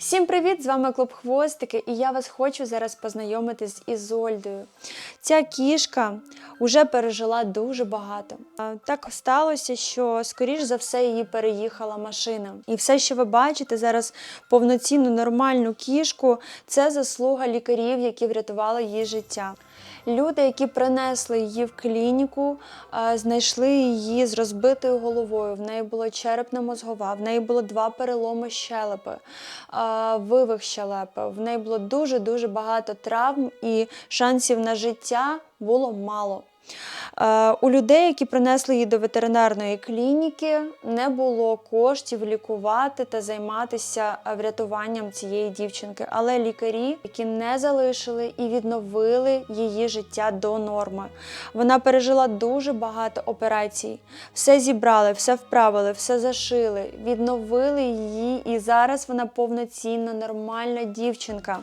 Всім привіт! З вами Клуб Хвостики, і я вас хочу зараз познайомити з Ізольдою. Ця кішка вже пережила дуже багато. Так сталося, що скоріш за все її переїхала машина. І все, що ви бачите зараз повноцінну нормальну кішку, це заслуга лікарів, які врятували її життя. Люди, які принесли її в клініку, знайшли її з розбитою головою. В неї була черепно-мозгова, в неї було два переломи щелепи, вивих щелепи. В неї було дуже дуже багато травм і шансів на життя було мало. Е, У людей, які принесли її до ветеринарної клініки, не було коштів лікувати та займатися е, врятуванням цієї дівчинки. Але лікарі, які не залишили і відновили її життя до норми. Вона пережила дуже багато операцій. Все зібрали, все вправили, все зашили, відновили її, і зараз вона повноцінна, нормальна дівчинка.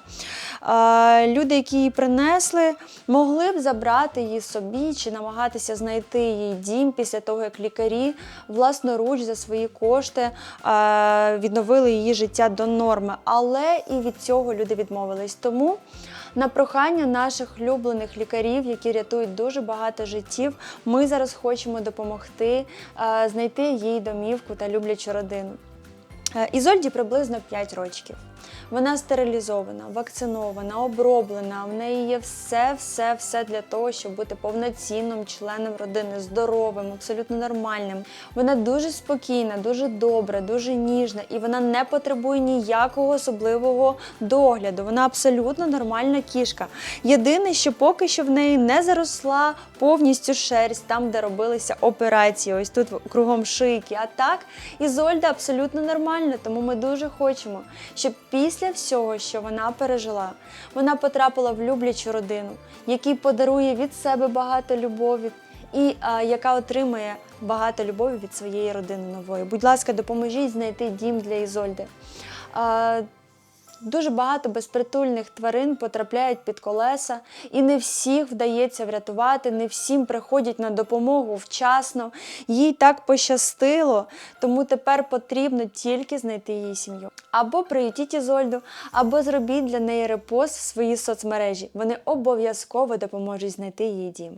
Люди, які її принесли, могли б забрати її собі чи намагатися знайти їй дім після того, як лікарі власноруч за свої кошти відновили її життя до норми. Але і від цього люди відмовились. Тому на прохання наших улюблених лікарів, які рятують дуже багато життів, ми зараз хочемо допомогти знайти їй домівку та люблячу родину. Е, Ізольді приблизно 5 років. Вона стерилізована, вакцинована, оброблена. В неї є все, все, все для того, щоб бути повноцінним членом родини, здоровим, абсолютно нормальним. Вона дуже спокійна, дуже добра, дуже ніжна, і вона не потребує ніякого особливого догляду. Вона абсолютно нормальна кішка. Єдине, що поки що в неї не заросла повністю шерсть там, де робилися операції. Ось тут кругом шийки. А так, Ізольда абсолютно нормальна, тому ми дуже хочемо, щоб після всього, що вона пережила, вона потрапила в люблячу родину, якій подарує від себе багато любові. І а, яка отримає багато любові від своєї родини нової. Будь ласка, допоможіть знайти дім для Ізольди. А, Дуже багато безпритульних тварин потрапляють під колеса, і не всіх вдається врятувати, не всім приходять на допомогу вчасно. Їй так пощастило, тому тепер потрібно тільки знайти її сім'ю. Або приютіть Ізольду, або зробіть для неї репост в свої соцмережі. Вони обов'язково допоможуть знайти її дім.